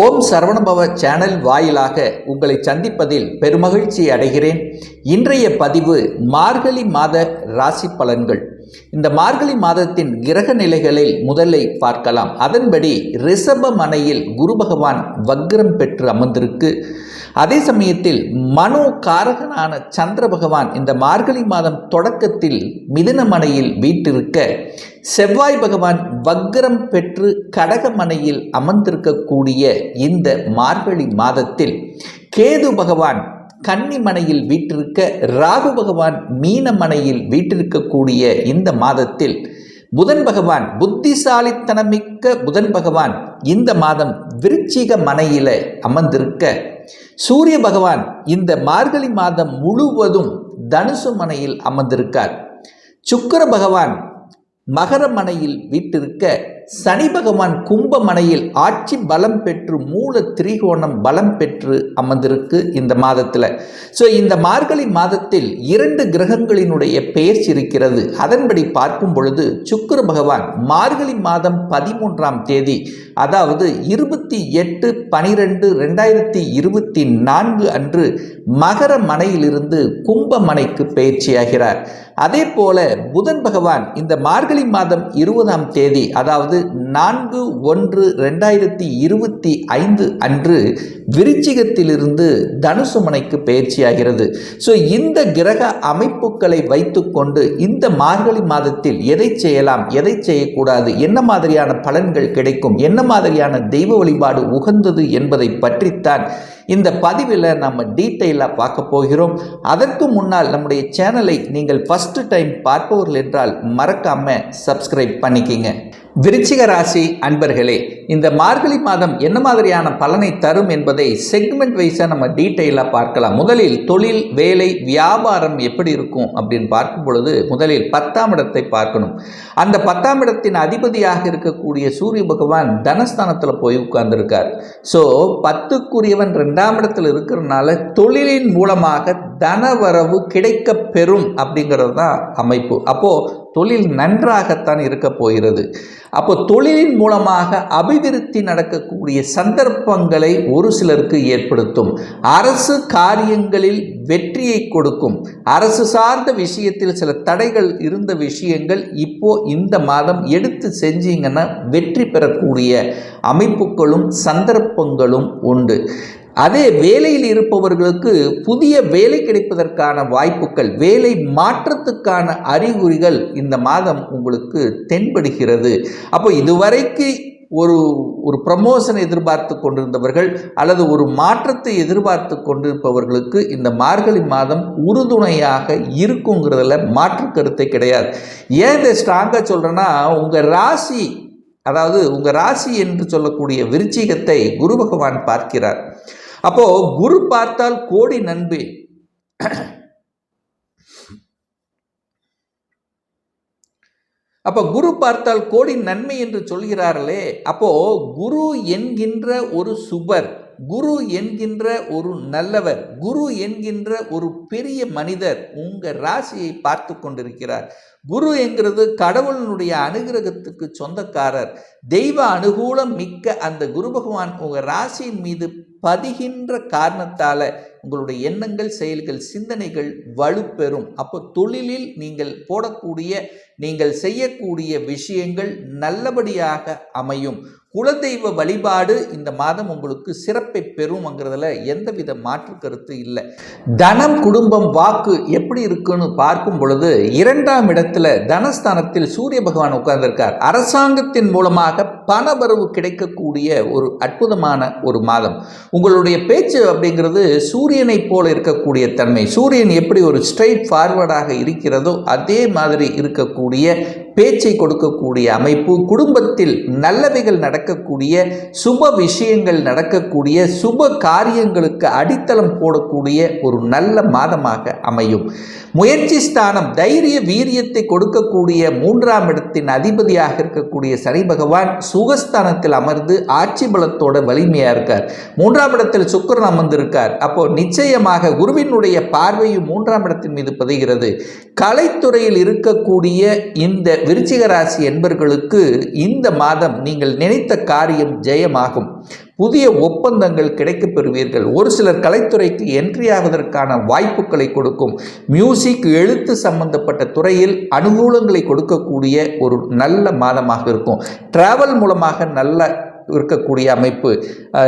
ஓம் Saravanabhava channel வாயிலாக உங்களை சந்திப்பதில் பெருமகிழ்ச்சி அடைகிறேன். இன்றைய பதிவு மார்கழி மாத ராசி பலன்கள். இந்த மார்கழி மாதத்தின் கிரக நிலைகளில் முதலை பார்க்கலாம். அதன்படி ரிஷப மனையில் குரு பகவான் வக்ரம் பெற்று அமர்ந்திருக்கு. அதே சமயத்தில் மனோ காரகனான சந்திர பகவான் இந்த மார்கழி மாதம் தொடக்கத்தில் மிதனமனையில் வீட்டிருக்க செவ்வாய் பகவான் வக்ரம் பெற்று கடகமனையில் அமர்ந்திருக்கக்கூடிய இந்த மார்கழி மாதத்தில் கேது பகவான் கன்னிமனையில் வீட்டிருக்க ராகு பகவான் மீனமனையில் வீட்டிருக்கக்கூடிய இந்த மாதத்தில் புதன் பகவான் புத்திசாலித்தனமிக்க புதன் பகவான் இந்த மாதம் விருச்சிக மனையில அமர்ந்திருக்க சூரிய பகவான் இந்த மார்கழி மாதம் முழுவதும் தனுசு மனையில் அமர்ந்திருக்கார். சுக்கர பகவான் மகர மனையில் வீட்டிருக்க சனி பகவான் கும்பமனையில் ஆட்சி பலம் பெற்று மூல திரிகோணம் பலம் பெற்று அமர்ந்திருக்கு இந்த மாதத்தில். ஸோ இந்த மார்கழி மாதத்தில் இரண்டு கிரகங்களினுடைய பெயர்ச்சி இருக்கிறது. அதன்படி பார்க்கும் பொழுது சுக்கர பகவான் மார்கழி மாதம் பதிமூன்றாம் தேதி அதாவது இருபத்தி எட்டு பனிரெண்டு ரெண்டாயிரத்தி இருபத்தி நான்கு அன்று மகர மனையிலிருந்து கும்பமனைக்கு பயிற்சியாகிறார் அதே போல புதன் பகவான் இந்த மார்கழி மாதம் இருபதாம் தேதி அதாவது நான்கு ஒன்று ரெண்டாயிரத்தி இருபத்தி ஐந்து அன்று விருச்சிகத்திலிருந்து தனுசு மனைக்கு பயிற்சியாகிறது. ஸோ இந்த கிரக அமைப்புகளை வைத்துக்கொண்டு இந்த மார்கழி மாதத்தில் எதை செய்யலாம் எதை செய்யக்கூடாது என்ன மாதிரியான பலன்கள் கிடைக்கும் என்ன மாதிரியான தெய்வ வழிபாடு உகந்தது என்பதை பற்றித்தான் இந்த பதிவில் நம்ம டீட்டெயிலாக பார்க்க போகிறோம். அதற்கு முன்னால் நம்முடைய சேனலை நீங்கள் ஃபஸ்ட்டு டைம் பார்ப்பவர்கள் என்றால் மறக்காமல் சப்ஸ்கிரைப் பண்ணிக்கிங்க. விருச்சிக ராசி அன்பர்களே இந்த மார்கழி மாதம் என்ன மாதிரியான பலனை தரும் என்பதை செக்மெண்ட் வைஸாக நம்ம டீட்டெயிலாக பார்க்கலாம். முதலில் தொழில் வேலை வியாபாரம் எப்படி இருக்கும் அப்படின்னு பார்க்கும் பொழுது முதலில் பத்தாம் இடத்தை பார்க்கணும். அந்த பத்தாம் இடத்தின் அதிபதியாக இருக்கக்கூடிய சூரிய பகவான் தனஸ்தானத்தில் போய் உட்கார்ந்துருக்கார். ஸோ பத்துக்குரியவன் ரெண்டாம் இடத்தில் இருக்கிறதுனால தொழிலின் மூலமாக தனவரவு கிடைக்க பெறும் அப்படிங்கிறது தான் அமைப்பு. அப்போது தொழில் நன்றாகத்தான் இருக்க போகிறது. அப்போ தொழிலின் மூலமாக அபிவிருத்தி நடக்கக்கூடிய சந்தர்ப்பங்களை ஒரு சிலருக்கு ஏற்படுத்தும். அரசு காரியங்களில் வெற்றியை கொடுக்கும். அரசு சார்ந்த விஷயத்தில் சில தடைகள் இருந்த விஷயங்கள் இப்போ இந்த மாதம் எடுத்து செஞ்சீங்கன்னா வெற்றி பெறக்கூடிய அமைப்புகளும் சந்தர்ப்பங்களும் உண்டு. அதே வேலையில் இருப்பவர்களுக்கு புதிய வேலை கிடைப்பதற்கான வாய்ப்புகள் வேலை மாற்றத்துக்கான அறிகுறிகள் இந்த மாதம் உங்களுக்கு தென்படுகிறது. அப்போ இதுவரைக்கு ஒரு ஒரு ப்ரமோஷனை எதிர்பார்த்து கொண்டிருந்தவர்கள் அல்லது ஒரு மாற்றத்தை எதிர்பார்த்து கொண்டிருப்பவர்களுக்கு இந்த மார்கழி மாதம் உறுதுணையாக இருக்குங்கிறதுல மாற்று கருத்தை கிடையாது. ஏன் இதை ஸ்ட்ராங்காக சொல்கிறேன்னா உங்கள் ராசி அதாவது உங்கள் ராசி என்று சொல்லக்கூடிய விருச்சிகத்தை குரு பகவான் பார்க்கிறார். அப்போ குரு பார்த்தால் கோடி நன்மை அப்போ குரு பார்த்தால் கோடி நன்மை என்று சொல்கிறார்களே அப்போ குரு என்கின்ற ஒரு சுபர் குரு என்கின்ற ஒரு நல்லவர் குரு என்கின்ற ஒரு பெரிய மனிதர் உங்கள் ராசியை பார்த்து கொண்டிருக்கிறார். குரு என்கிறது கடவுளினுடைய அனுகிரகத்துக்கு சொந்தக்காரர். தெய்வ அனுகூலம் மிக்க அந்த குரு பகவான் உங்கள் ராசியின் மீது பதிகின்ற காரணத்தால் உங்களுடைய எண்ணங்கள் செயல்கள் சிந்தனைகள் வலுப்பெறும். அப்போ தொழிலில் நீங்கள் போடக்கூடிய நீங்கள் செய்யக்கூடிய விஷயங்கள் நல்லபடியாக அமையும். குலதெய்வ வழிபாடு இந்த மாதம் உங்களுக்கு சிறப்பை பெறும்ங்கிறதுல எந்தவித மாற்று கருத்து இல்லை. தனம் குடும்பம் வாக்கு எப்படி இருக்குன்னு பார்க்கும் பொழுது இரண்டாம் இடத்துல தனஸ்தானத்தில் சூரிய பகவான் உட்கார்ந்திருக்கார். அரசாங்கத்தின் மூலமாக பணவரவு கிடைக்கக்கூடிய ஒரு அற்புதமான ஒரு மாதம். உங்களுடைய பேச்சு அப்படிங்கிறது சூரியனை போல இருக்கக்கூடிய தன்மை. சூரியன் எப்படி ஒரு ஸ்ட்ரைட் ஃபார்வர்டாக இருக்கிறதோ அதே மாதிரி இருக்கக்கூடிய பேச்சை கொடுக்கக்கூடிய அமைப்பு குடும்பத்தில் நல்லவைகள் நடக்கக்கூடிய சுப விஷயங்கள் நடக்கக்கூடிய சுப காரியங்களுக்கு அடித்தளம் போடக்கூடிய ஒரு நல்ல மாதமாக அமையும். முயற்சி ஸ்தானம் தைரிய வீரியத்தை கொடுக்கக்கூடிய மூன்றாம் இடத்தின் அதிபதியாக இருக்கக்கூடிய சனி பகவான் சுகஸ்தானத்தில் அமர்ந்து ஆட்சி பலத்தோட வலிமையாக இருக்கார். மூன்றாம் இடத்தில் சுக்கரன் அமர்ந்திருக்கார். அப்போ நிச்சயமாக குருவினுடைய பார்வையும் மூன்றாம் இடத்தின் மீது பதிகிறது. கலைத்துறையில் இருக்கக்கூடிய இந்த விருச்சிக ராசி என்பர்களுக்கு இந்த மாதம் நீங்கள் நினைத்த காரியம் ஜெயமாகும். புதிய ஒப்பந்தங்கள் கிடைக்கப் பெறுவீர்கள். ஒரு சிலர் கலைத்துறைக்கு என்ட்ரி ஆவதற்கான வாய்ப்புகளை கொடுக்கும். மியூசிக் எழுத்து சம்பந்தப்பட்ட துறையில் அனுகூலங்களை கொடுக்கக்கூடிய ஒரு நல்ல மாதமாக இருக்கும். டிராவல் மூலமாக நல்ல இருக்கக்கூடிய அமைப்பு.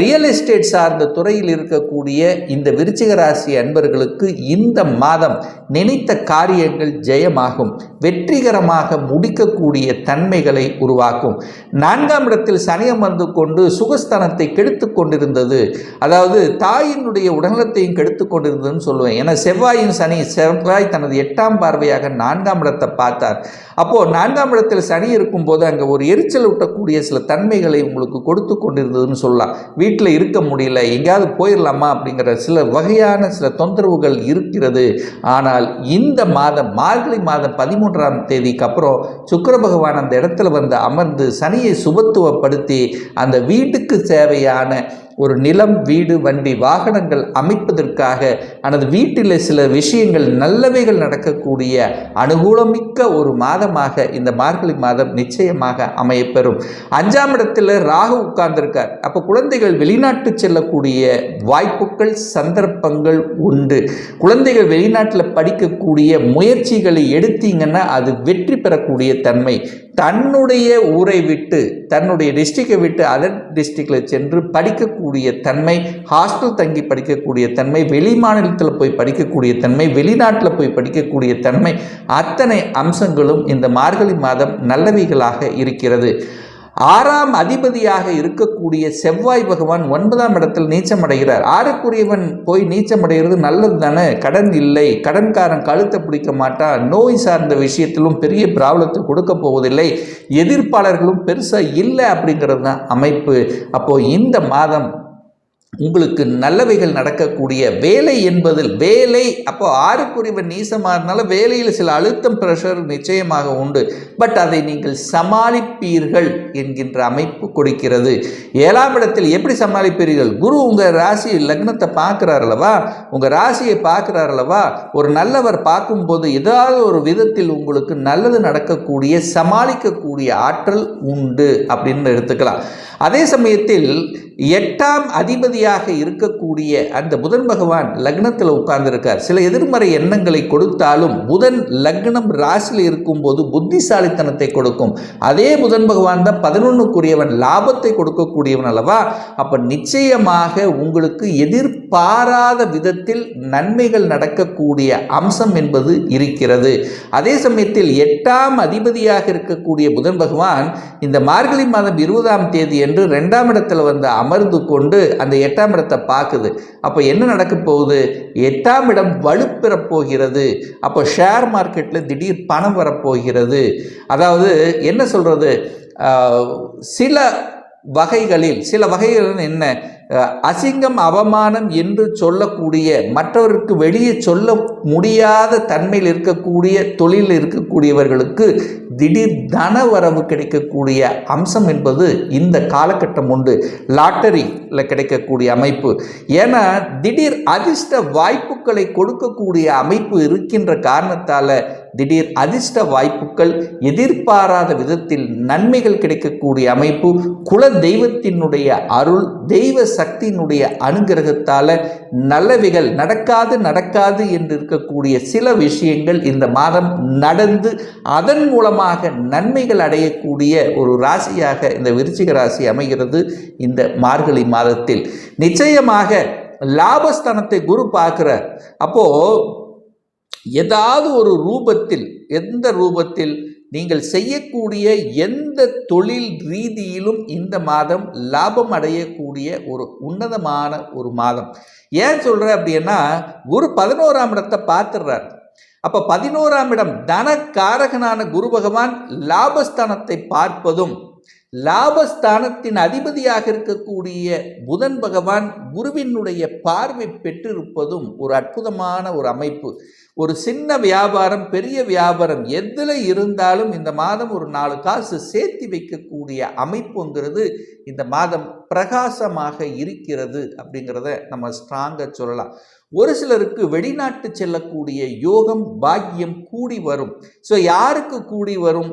ரியல் எஸ்டேட் சார்ந்த துறையில் இருக்கக்கூடிய இந்த விருச்சிக ராசி அன்பர்களுக்கு இந்த மாதம் நினைத்த காரியங்கள் ஜெயமாகும். வெற்றிகரமாக முடிக்கக்கூடிய தன்மைகளை உருவாக்கும். நான்காம் இடத்தில் சனி அமர்ந்து கொண்டு சுகஸ்தானத்தை கெடுத்து கொண்டிருந்தது. அதாவது தாயினுடைய உடல்நலத்தையும் கெடுத்து கொண்டிருந்ததுன்னு சொல்லுவேன். ஏன்னா செவ்வாயின் சனி செவ்வாய் தனது எட்டாம் பார்வையாக நான்காம் இடத்தை பார்த்தார். அப்போது நான்காம் இடத்தில் சனி இருக்கும்போது அங்கே ஒரு எரிச்சல் ஊட்டக்கூடிய சில தன்மைகளை உங்களுக்கு கொடுத்து கொண்டிருந்ததுன்னு சொல்லலாம். வீட்டில் இருக்க முடியல எங்கேயாவது போயிடலாமா அப்படிங்கிற சில வகையான சில தொந்தரவுகள் இருக்கிறது. ஆனால் இந்த மாதம் மார்கழி மாதம் பதிமூன்றாம் தேதிக்கு அப்புறம் சுக்கர பகவான் அந்த இடத்துல வந்து அமர்ந்து சனியை சுபத்துவப்படுத்தி அந்த வீட்டுக்கு தேவையான ஒரு நிலம் வீடு வண்டி வாகனங்கள் அமைப்பதற்காக எனது வீட்டில் சில விஷயங்கள் நல்லவைகள் நடக்கக்கூடிய அனுகூலமிக்க ஒரு மாதமாக இந்த மார்கழி மாதம் நிச்சயமாக அமையப்பெறும். அஞ்சாம் இடத்தில் ராகு உட்கார்ந்திருக்கார். அப்போ குழந்தைகள் வெளிநாட்டு செல்லக்கூடிய வாய்ப்புகள் சந்தர்ப்பங்கள் உண்டு. குழந்தைகள் வெளிநாட்டில் படிக்கக்கூடிய முயற்சிகளை எடுத்தீங்கன்னா அது வெற்றி பெறக்கூடிய தன்மை தன்னுடைய ஊரை விட்டு தன்னுடைய டிஸ்ட்ரிக்டை விட்டு அதர் டிஸ்ட்ரிக்டில் சென்று படிக்கக்கூடிய தன்மை ஹாஸ்டல் தங்கி படிக்கக்கூடிய தன்மை வெளி மாநிலத்தில் போய் படிக்கக்கூடிய தன்மை வெளிநாட்டில் போய் படிக்கக்கூடிய தன்மை அத்தனை அம்சங்களும் இந்த மார்கழி மாதம் நல்லவைகளாக இருக்கிறது. ஆறாம் அதிபதியாக இருக்கக்கூடிய செவ்வாய் பகவான் ஒன்பதாம் இடத்தில் நீச்சம் அடைகிறார் ஆறுக்குரியவன் போய் நீச்சம் அடைகிறது நல்லது தானே கடன் இல்லை. கடன்காரன் கழுத்தை பிடிக்க மாட்டான் நோய் சார்ந்த விஷயத்திலும் பெரிய ப்ராப்ளத்தை கொடுக்க போவதில்லை. எதிர்ப்பாளர்களும் பெருசாக இல்லை அப்படிங்கிறது தான் அமைப்பு. அப்போது இந்த மாதம் உங்களுக்கு நல்லவைகள் நடக்கக்கூடிய வேலை என்பதில் வேலை அப்போ ஆறுக்குறிவன் நீசமாக இருந்தாலும் வேலையில் சில அழுத்தம் ப்ரெஷர் நிச்சயமாக உண்டு. பட் அதை நீங்கள் சமாளிப்பீர்கள் என்கின்ற அமைப்பு கொடுக்கிறது. ஏழாம் இடத்தில் எப்படி சமாளிப்பீர்கள்? குரு உங்கள் ராசி லக்னத்தை பார்க்குறார் அல்லவா? உங்கள் ராசியை பார்க்குறார் அல்லவா? ஒரு நல்லவர் பார்க்கும்போது ஏதாவது ஒரு விதத்தில் உங்களுக்கு நல்லது நடக்கக்கூடிய சமாளிக்கக்கூடிய ஆற்றல் உண்டு அப்படின்னு எடுத்துக்கலாம். அதே சமயத்தில் எட்டாம் அதிபதியாக இருக்கக்கூடிய அந்த புதன் பகவான் லக்னத்தில் உட்கார்ந்திருக்கார். சில எதிர்மறை எண்ணங்களை கொடுத்தாலும் புதன் லக்னம் ராசியில் இருக்கும்போது புத்திசாலித்தனத்தை கொடுக்கும். அதே புதன் பகவான் தான் பதினொன்றுக்குரியவன் லாபத்தை கொடுக்கக்கூடியவன் அல்லவா? அப்போ நிச்சயமாக உங்களுக்கு எதிர்பாராத விதத்தில் நன்மைகள் நடக்கக்கூடிய அம்சம் என்பது இருக்கிறது. அதே சமயத்தில் எட்டாம் அதிபதியாக இருக்கக்கூடிய புதன் பகவான் இந்த மார்கழி மாதம் இருபதாம் தேதி என்று ரெண்டாம் இடத்தில் வந்து அமர்ந்து கொண்டு அந்த எட்டாம் இடத்தை பார்க்குது. அப்போ என்ன நடக்க போகுது? எட்டாம் இடம் வலுப்பெறப் போகிறது. அப்போ ஷேர் மார்க்கெட்டில் திடீர் பணம் வரப்போகிறது அதாவது என்ன சொல்கிறது சில வகைகளில் சில வகைகள் என்ன? அசிங்கம் அவமானம் என்று சொல்லக்கூடிய மற்றவருக்கு வெளியே சொல்ல முடியாத தன்மையில் இருக்கக்கூடிய தொழிலில் இருக்கக்கூடியவர்களுக்கு திடீர் தன வரவு கிடைக்கக்கூடிய அம்சம் என்பது இந்த காலகட்டம் உண்டு. லாட்டரியில் கிடைக்கக்கூடிய அமைப்பு. ஏன்னா திடீர் அதிர்ஷ்ட வாய்ப்புகளை கொடுக்கக்கூடிய அமைப்பு இருக்கின்ற காரணத்தால் திடீர் அதிர்ஷ்ட வாய்ப்புகள் எதிர்பாராத விதத்தில் நன்மைகள் கிடைக்கக்கூடிய அமைப்பு. குல தெய்வத்தினுடைய அருள் தெய்வ சக்தியினுடைய அனுகிரகத்தால் நல்லவைகள் நடக்காது நடக்காது என்று இருக்கக்கூடிய சில விஷயங்கள் இந்த மாதம் நடந்து அதன் மூலமாக நன்மைகள் அடையக்கூடிய ஒரு ராசியாக இந்த விருச்சிக ராசி அமைகிறது இந்த மார்கழி மாதத்தில். நிச்சயமாக லாபஸ்தானத்தை குரு பார்க்குற. அப்போது ஏதாவது ஒரு ரூபத்தில் எந்த ரூபத்தில் நீங்கள் செய்யக்கூடிய எந்த தொழில் ரீதியிலும் இந்த மாதம் லாபம் அடையக்கூடிய ஒரு உன்னதமான ஒரு மாதம். ஏன் சொல்கிறேன் அப்படின்னா குரு பதினோராம் இடத்தை பார்த்துடுறார் அப்போ பதினோராம் இடம் தனக்காரகனான குரு பகவான் லாபஸ்தானத்தை பார்ப்பதும் லாபஸ்தானத்தின் அதிபதியாக இருக்கக்கூடிய புதன் பகவான் குருவினுடைய பார்வை பெற்றிருப்பதும் ஒரு அற்புதமான ஒரு அமைப்பு. ஒரு சின்ன வியாபாரம் பெரிய வியாபாரம் எதில் இருந்தாலும் இந்த மாதம் ஒரு நாலு காசு சேர்த்து வைக்கக்கூடிய அமைப்புங்கிறது இந்த மாதம் பிரகாசமாக இருக்கிறது அப்படிங்கிறத நம்ம ஸ்ட்ராங்காக சொல்லலாம். ஒரு சிலருக்கு வெளிநாட்டு செல்லக்கூடிய யோகம் பாக்கியம் கூடி வரும். ஸோ யாருக்கு கூடி வரும்?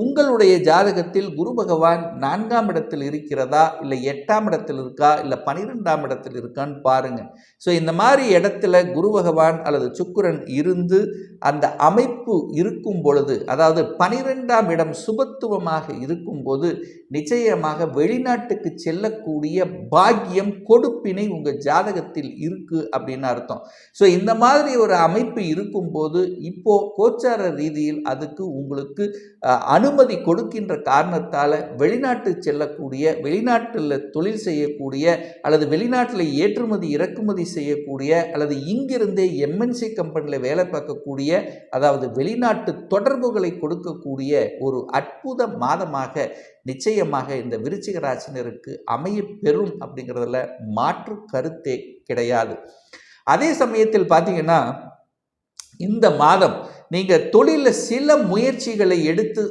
உங்களுடைய ஜாதகத்தில் குரு பகவான் நான்காம் இடத்தில் இருக்கிறதா? இல்லை எட்டாம் இடத்தில் இருக்கா? இல்லை பனிரெண்டாம் இடத்தில் இருக்கான்னு பாருங்கள் ஸோ இந்த மாதிரி இடத்துல குரு பகவான் அல்லது சுக்கரன் இருந்து அந்த அமைப்பு இருக்கும் பொழுது அதாவது பனிரெண்டாம் இடம் சுபத்துவமாக இருக்கும்போது நிச்சயமாக வெளிநாட்டுக்கு செல்ல செல்லக்கூடிய பாக்கியம் கொடுப்பினை உங்கள் ஜாதகத்தில் இருக்கு அப்படின்னு அர்த்தம். ஸோ இந்த மாதிரி ஒரு அமைப்பு இருக்கும்போது இப்போது கோச்சார ரீதியில் அதுக்கு உங்களுக்கு அனுமதி கொடுக்கின்ற காரணத்தால் வெளிநாட்டு செல்லக்கூடிய வெளிநாட்டில் தொழில் செய்யக்கூடிய அல்லது வெளிநாட்டில் ஏற்றுமதி இறக்குமதி செய்யக்கூடிய அல்லது இங்கிருந்தே எம்என்சி கம்பெனியில் வேலை பார்க்கக்கூடிய அதாவது வெளிநாட்டு தொடர்புகளை கொடுக்கக்கூடிய ஒரு அற்புத மாதமாக நிச்சயமாக இந்த விருச்சிக ராசினருக்கு அமைய பெறும் அப்படிங்கிறதுல மாற்று கருத்தே கிடையாது. அதே சமயத்தில் பார்த்தீங்கன்னா இந்த மாதம் நீங்கள் தொழிலில் சில முயற்சிகளை எடுத்து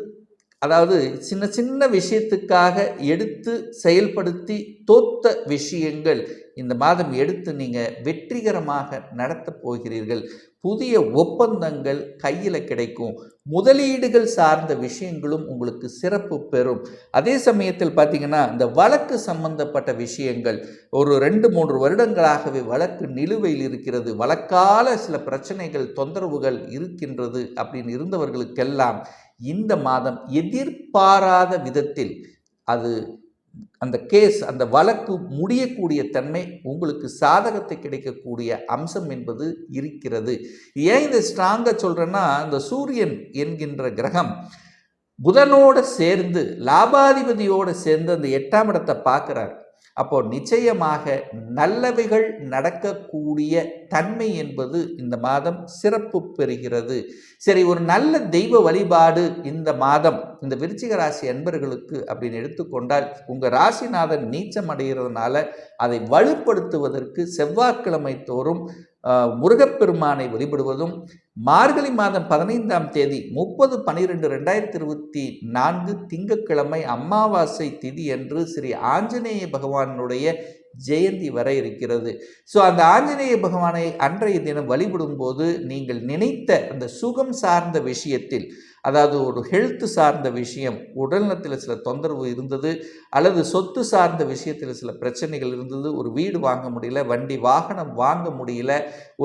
அதாவது சின்ன சின்ன விஷயத்துக்காக எடுத்து செயல்படுத்தி தோத்த விஷயங்கள் இந்த மாதம் எடுத்து நீங்கள் வெற்றிகரமாக நடத்தப் போகிறீர்கள். புதிய ஒப்பந்தங்கள் கையில் கிடைக்கும். முதலீடுகள் சார்ந்த விஷயங்களும் உங்களுக்கு சிறப்பு பெறும். அதே சமயத்தில் பார்த்தீங்கன்னா இந்த வழக்கு சம்பந்தப்பட்ட விஷயங்கள் ஒரு ரெண்டு மூன்று வருடங்களாகவே வழக்கு நிலுவையில் இருக்கிறது. வழக்கால சில பிரச்சனைகள் தொந்தரவுகள் இருக்கின்றது அப்படின்னு இருந்தவர்களுக்கெல்லாம் இந்த மாதம் எதிர்பாராத விதத்தில் அது அந்த கேஸ் அந்த வழக்கு முடியக்கூடிய தன்மை உங்களுக்கு சாதகத்தை கிடைக்கக்கூடிய அம்சம் என்பது இருக்கிறது. ஏன் இதை ஸ்ட்ராங்காக சொல்கிறேன்னா இந்த சூரியன் என்கின்ற கிரகம் புதனோடு சேர்ந்து லாபாதிபதியோடு சேர்ந்து அந்த எட்டாம் இடத்தை பார்க்குறார். அப்போ நிச்சயமாக நல்லவைகள் நடக்கக்கூடிய தன்மை என்பது இந்த மாதம் சிறப்பு பெறுகிறது. சரி ஒரு நல்ல தெய்வ வழிபாடு இந்த மாதம் இந்த விருச்சிக ராசி அன்பர்களுக்கு அப்படின்னு எடுத்துக்கொண்டால் உங்கள் ராசிநாதன் நீச்சம் அடைகிறதுனால அதை வலுப்படுத்துவதற்கு செவ்வாய்க்கிழமை தோறும் முருகப்பெருமானை வழிபடுவதும் மார்கழி மாதம் பதினைந்தாம் தேதி முப்பது பன்னிரெண்டு ரெண்டாயிரத்தி இருபத்தி நான்கு திங்கட்கிழமை அமாவாசை திதி என்று ஸ்ரீ ஆஞ்சநேய பகவானுடைய ஜெயந்தி வர இருக்கிறது. ஸோ அந்த ஆஞ்சநேய பகவானை அன்றைய தினம் வழிபடும் போது நீங்கள் நினைத்த அந்த சுகம் சார்ந்த விஷயத்தில் அதாவது ஒரு ஹெல்த் சார்ந்த விஷயம் உடல்நலத்தில் சில தொந்தரவு இருந்தது அல்லது சொத்து சார்ந்த விஷயத்தில் சில பிரச்சனைகள் இருந்தது ஒரு வீடு வாங்க முடியல வண்டி வாகனம் வாங்க முடியல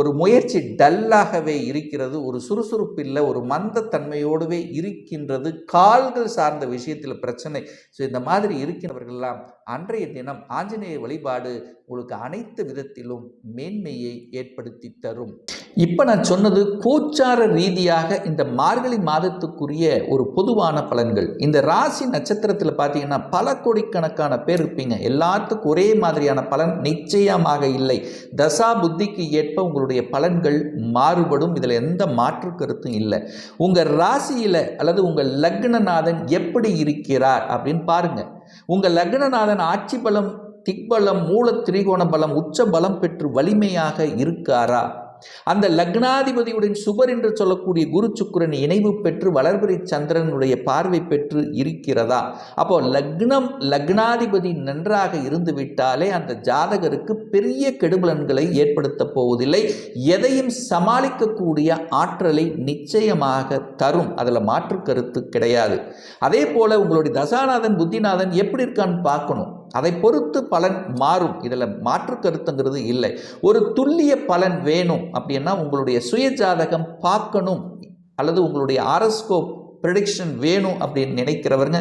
ஒரு முயற்சி டல்லாகவே இருக்கிறது ஒரு சுறுசுறுப்பு இல்லை ஒரு மந்தத்தன்மையோடவே இருக்கின்றது கால்கள் சார்ந்த விஷயத்தில் பிரச்சனை. ஸோ இந்த மாதிரி இருக்கின்றவர்களெல்லாம் அன்றைய தினம் ஆஞ்சநேய வழிபாடு உங்களுக்கு அனைத்து விதத்திலும் மேன்மையை ஏற்படுத்தி தரும். இப்போ நான் சொன்னது கோச்சார ரீதியாக இந்த மார்கழி மாதத்துக்குரிய ஒரு பொதுவான பலன்கள். இந்த ராசி நட்சத்திரத்தில் பார்த்தீங்கன்னா பல கோடிக்கணக்கான பேர் இருப்பீங்க. எல்லாத்துக்கும் ஒரே மாதிரியான பலன் நிச்சயமாக இல்லை. தசா புத்திக்கு ஏற்ப உங்களுடைய பலன்கள் மாறுபடும். இதில் எந்த மாற்று கருத்தும் இல்லை. உங்கள் ராசியில் அல்லது உங்கள் லக்னநாதன் எப்படி இருக்கிறார் அப்படின்னு பாருங்கள் உங்கள் லக்னநாதன் ஆட்சி பலம் திக்பலம் மூல திரிகோண பலம் உச்ச பலம் பெற்று வலிமையாக இருக்காரா? அந்த லக்னாதிபதியுடன் சுபர் என்று சொல்லக்கூடிய குரு சுக்கரன் இணைவு பெற்று வளர்பிறை சந்திரனுடைய பார்வை பெற்று இருக்கிறதா? அப்போ லக்னம் லக்னாதிபதி நன்றாக இருந்து விட்டாலே அந்த ஜாதகருக்கு பெரிய கெடுபலன்களை ஏற்படுத்த போவதில்லை. எதையும் சமாளிக்கக்கூடிய ஆற்றலை நிச்சயமாக தரும். அதில் மாற்று கருத்து கிடையாது. அதே போல உங்களுடைய தசாநாதன் புத்திநாதன் எப்படி இருக்கான்னு பார்க்கணும். அதை பொறுத்து பலன் மாறும். இதில் மாற்று கருத்துங்கிறது இல்லை. ஒரு துல்லிய பலன் வேணும் அப்படின்னா உங்களுடைய சுய ஜாதகம் பார்க்கணும். அல்லது உங்களுடைய ஆரஸ்கோப் ப்ரெடிக்ஷன் வேணும் அப்படின்னு நினைக்கிறவருங்க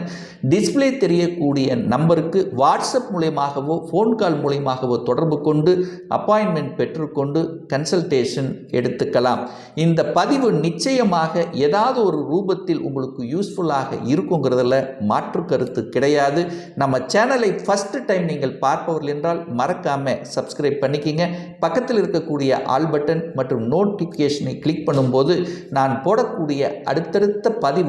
டிஸ்ப்ளே தெரியக்கூடிய நம்பருக்கு வாட்ஸ்அப் மூலியமாகவோ ஃபோன் கால் மூலியமாகவோ தொடர்பு கொண்டு அப்பாயின்மெண்ட் பெற்றுக்கொண்டு கன்சல்டேஷன் எடுத்துக்கலாம். இந்த பதிவு நிச்சயமாக ஏதாவது ஒரு ரூபத்தில் உங்களுக்கு யூஸ்ஃபுல்லாக இருக்குங்கிறதுல மாற்று கருத்து கிடையாது. நம்ம சேனலை ஃபஸ்ட்டு டைம் நீங்கள் பார்ப்பவர்கள் என்றால் மறக்காமல் சப்ஸ்கிரைப் பண்ணிக்கிங்க. பக்கத்தில் இருக்கக்கூடிய ஆல் பட்டன் மற்றும் நோட்டிஃபிகேஷனை கிளிக் பண்ணும்போது நான் போடக்கூடிய அடுத்தடுத்த பதிவு